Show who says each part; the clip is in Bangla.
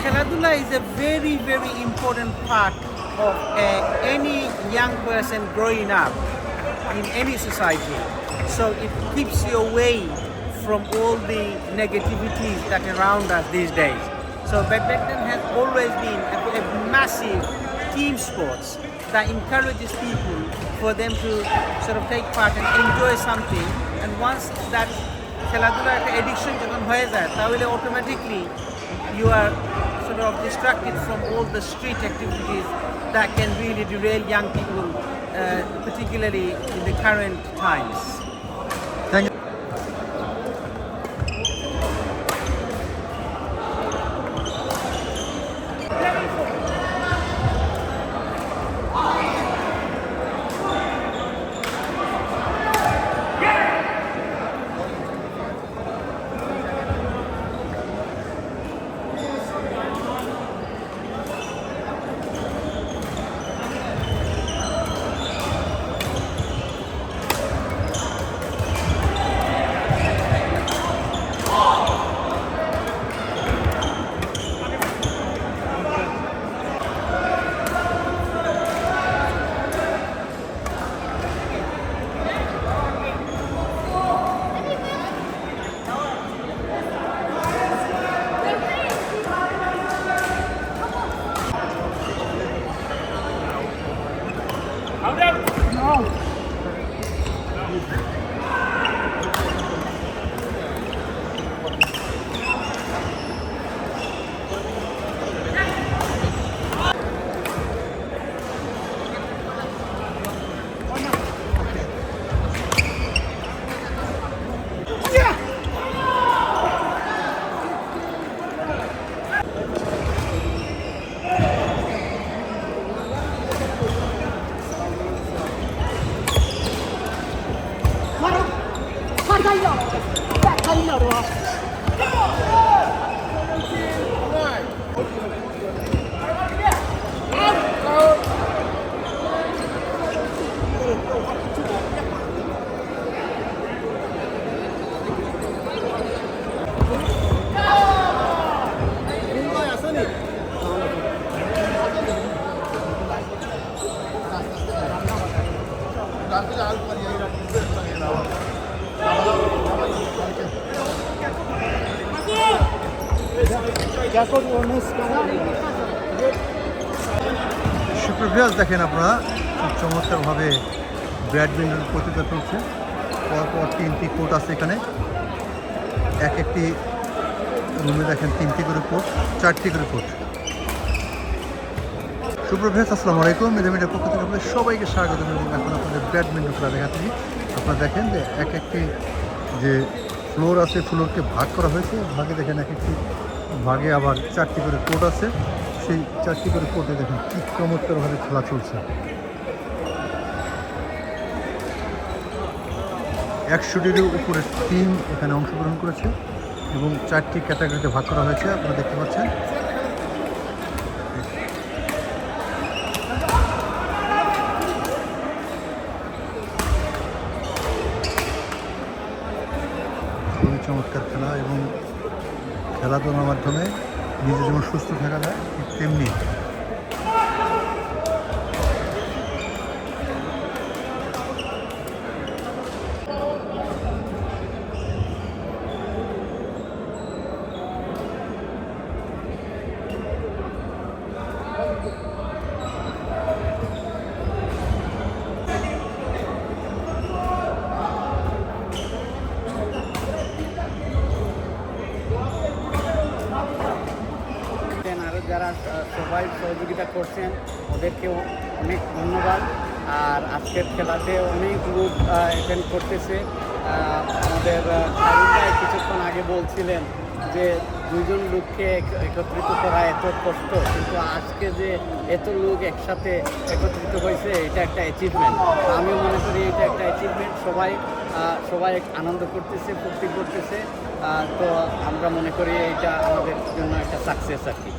Speaker 1: Kheladula is a very, very important part of uh, any young person growing up in any society. So it keeps you away from all the negativities that around us these days. So badminton has always been a, a massive team sports that encourages people for them to sort of take part and enjoy something. And once that খেলাধুলা একটা এডিকশন যখন হয়ে যায় তাহলে automatically you are sort of distracted from all the street activities that can really derail young people, uh, particularly in the current times.
Speaker 2: সুপ্রভিয়াস দেখেন আপনারা, খুব চমৎকারভাবে ব্যাডমিন্টন প্রতিযোগিতা চলছে। পরপর তিনটি কোর্ট আছে এখানে। এক একটি রুমে দেখেন তিনটি করে কোর্ট, চারটি করে কোর্ট। সুপ্রভিয়াস আসসালামু আলাইকুম। মেদামিটার পক্ষ থেকে আপনাদের সবাইকে স্বাগত। এবং এখন আপনাদের ব্যাডমিন্টন খেলা দেখাচ্ছি আপনারা দেখেন যে এক একটি যে ফ্লোর আছে ফ্লোরকে ভাগ করা হয়েছে। ভাগে দেখেন এক একটি, ভাগে আবার চারটি করে কোর্ট আছে। সেই চারটি করে কোর্টে দেখেন কী চমৎকারভাবে খেলা চলছে। একশোটিরও উপরে টিম এখানে অংশগ্রহণ করেছে এবং চারটি ক্যাটাগরিতে ভাগ করা হয়েছে। আপনারা দেখতে পাচ্ছেন। চমৎকার খেলা এবং খেলাধুলার মাধ্যমে নিজে যেমন সুস্থ থাকা যায় ঠিক তেমনি
Speaker 3: সবাই সহযোগিতা করছেন। ওদেরকেও অনেক ধন্যবাদ। আর আজকের খেলাতে অনেক লোক অ্যাটেন্ড করতেছে। আমাদের আহ, কিছুক্ষণ আগে বলছিলেন যে দুজন লোককে এক- একত্রিত করা এত কষ্ট কিন্তু আজকে যে এত লোক একসাথে একত্রিত হয়েছে এটা একটা অ্যাচিভমেন্ট আমিও মনে করি এটা একটা অ্যাচিভমেন্ট সবাই সবাই আনন্দ করতেছে ফুর্তি করতেছে। তো আমরা মনে করি এটা আমাদের জন্য একটা সাকসেস আর কি।